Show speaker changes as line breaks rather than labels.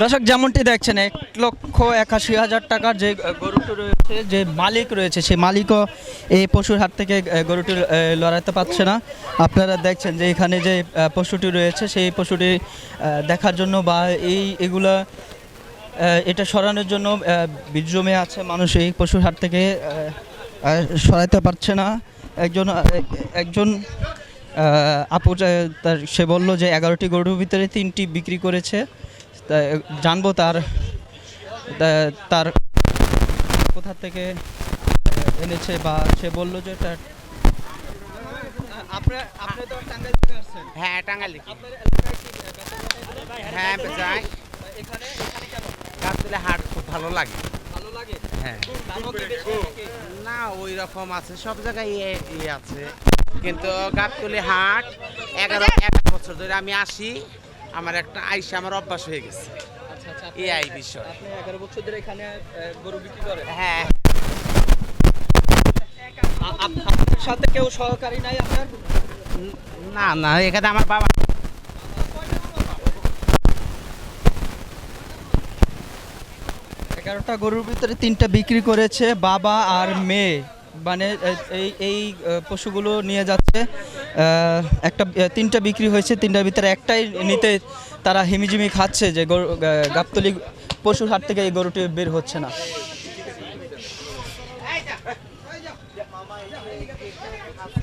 দর্শক, যেমনটি দেখছেন, এক লক্ষ একাশি হাজার টাকার যে গরুটি রয়েছে, যে মালিক রয়েছে, সেই মালিকও এই পশুর হাত থেকে গরুটি লড়াইতে পারছে না। আপনারা দেখছেন যে এখানে যে পশুটি রয়েছে, সেই পশুটি দেখার জন্য বা এই, এগুলা এটা সরানোর জন্য জমে আছে মানুষ এই পশুর হাট থেকে সরাইতে পারছে না। একজন একজন আপু তার, সে বলল যে এগারোটি গরুর ভিতরে তিনটি বিক্রি করেছে। জানব তার তার কোথা থেকে এনেছে বা সে বলল যে তার আপনার আপনি তো টাঙ্গাইল থেকে আসছেন।
হ্যাঁ হ্যাঁ যাই। গাছতলে হাট খুব ভালো লাগে।
ভালো
হ্যাঁ? না ওই রকম আছে সব জায়গায় ইয়ে ইয়ে আছে। কিন্তু গাবতলি হাট এগারো এগারো বছর ধরে আমি আসি। আমার একটা আইসা আমার অভ্যাস হয়ে গেছে।
আচ্ছা আচ্ছা
এই বিষয়।
আপনি এগারো বছর ধরে এখানে গরু বিক্রি করেন?
হ্যাঁ।
আপনার সাথে কেউ সহকারী নাই আপনার?
না না এখানে আমার বাবা।
এগারোটা গরুর ভিতরে তিনটা বিক্রি করেছে বাবা আর মেয়ে। মানে এই এই পশুগুলো নিয়ে যাচ্ছে। একটা তিনটা বিক্রি হয়েছে, তিনটার ভিতরে একটাই নিতে তারা হিমিজিমি খাচ্ছে যে গরু গাবতলি পশুর হাট থেকে এই গরুটি বের হচ্ছে না।